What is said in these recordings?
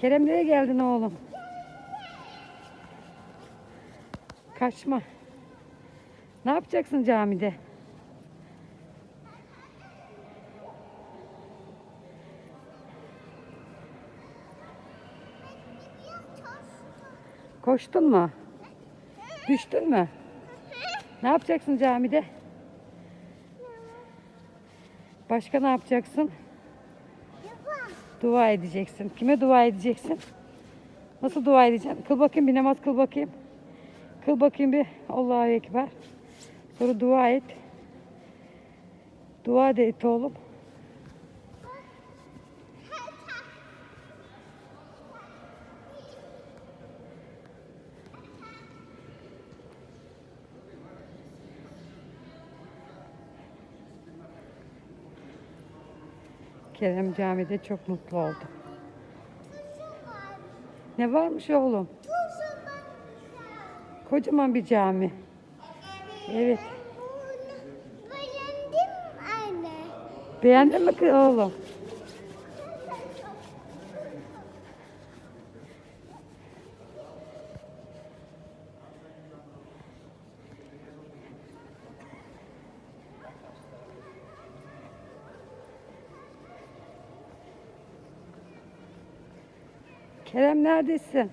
Kerem nereye geldin oğlum? Kaçma. Ne yapacaksın camide? Koştun mu? Düştün mü? Ne yapacaksın camide? Başka ne yapacaksın? Dua edeceksin. Kime dua edeceksin? Nasıl dua edeceksin? Kıl bakayım bir namaz kıl bakayım. Kıl bakayım bir Allahu Ekber. Sonra dua et. Dua da et oğlum. Kerem camide çok mutlu oldu. Ne varmış oğlum? Kocaman bir cami. Evet. Beğendim anne. Beğendin mi oğlum? Kerem neredesin?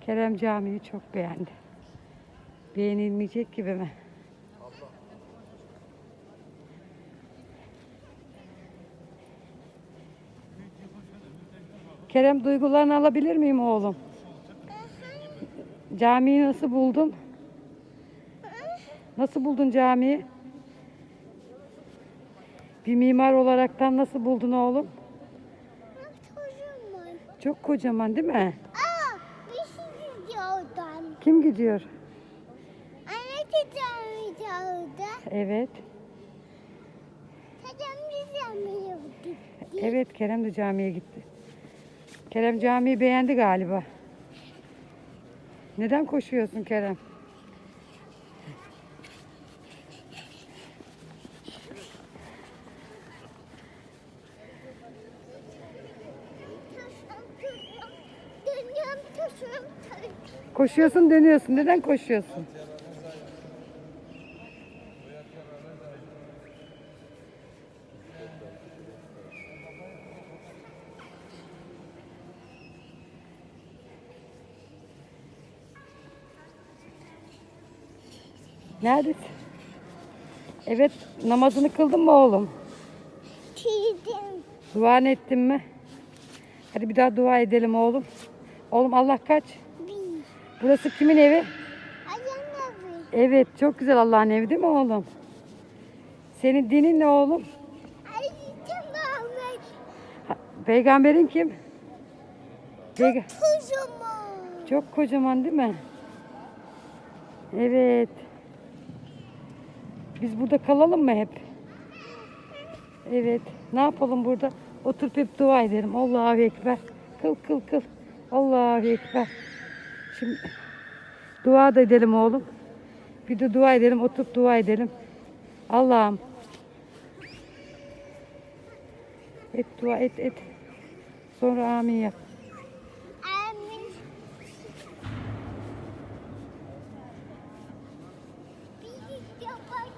Kerem camiyi çok beğendi. Beğenilmeyecek gibi mi? Kerem duygularını alabilir miyim oğlum? Camiyi nasıl buldun? Nasıl buldun camiyi? Bir mimar olaraktan nasıl buldun oğlum? Çok kocaman değil mi? Aa, bir şey gidiyor oradan. Kim gidiyor? Anne dedem gidiyordu. Evet. Dedem dedem gitti. Evet Kerem de camiye gitti. Kerem camiyi beğendi galiba. Neden koşuyorsun Kerem? Koşuyorsun dönüyorsun. Neden koşuyorsun? Neredesin? Evet, namazını kıldın mı oğlum? Çiğdim. Duan ettin mi? Hadi bir daha dua edelim oğlum. Oğlum Allah kaç? Burası kimin evi? Ayağına bir. Evet, çok güzel Allah'ın evi değil mi oğlum? Senin dinin ne oğlum? Ha, Peygamberin kim? Peyga- Kocaman. çok kocaman değil mi? Evet. Biz burada kalalım mı hep? Evet. Ne yapalım burada? Oturup hep dua edelim. Allahu Ekber. Kıl kıl kıl. Allahu Ekber. Şimdi dua da edelim oğlum. Bir de dua edelim. Oturup dua edelim. Allah'ım. Et dua et et. Sonra amin yap. Amin. Bir de bak.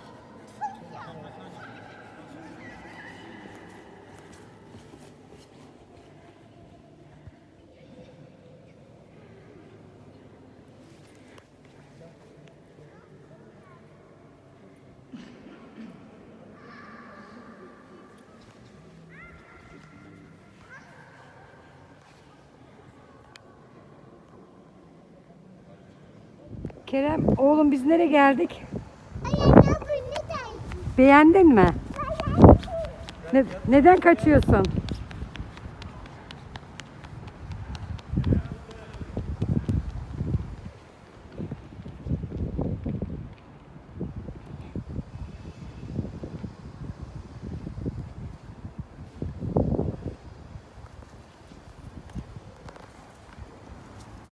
Kocaman. Kerem oğlum biz nereye geldik? Beğendin mi? Ne, neden kaçıyorsun?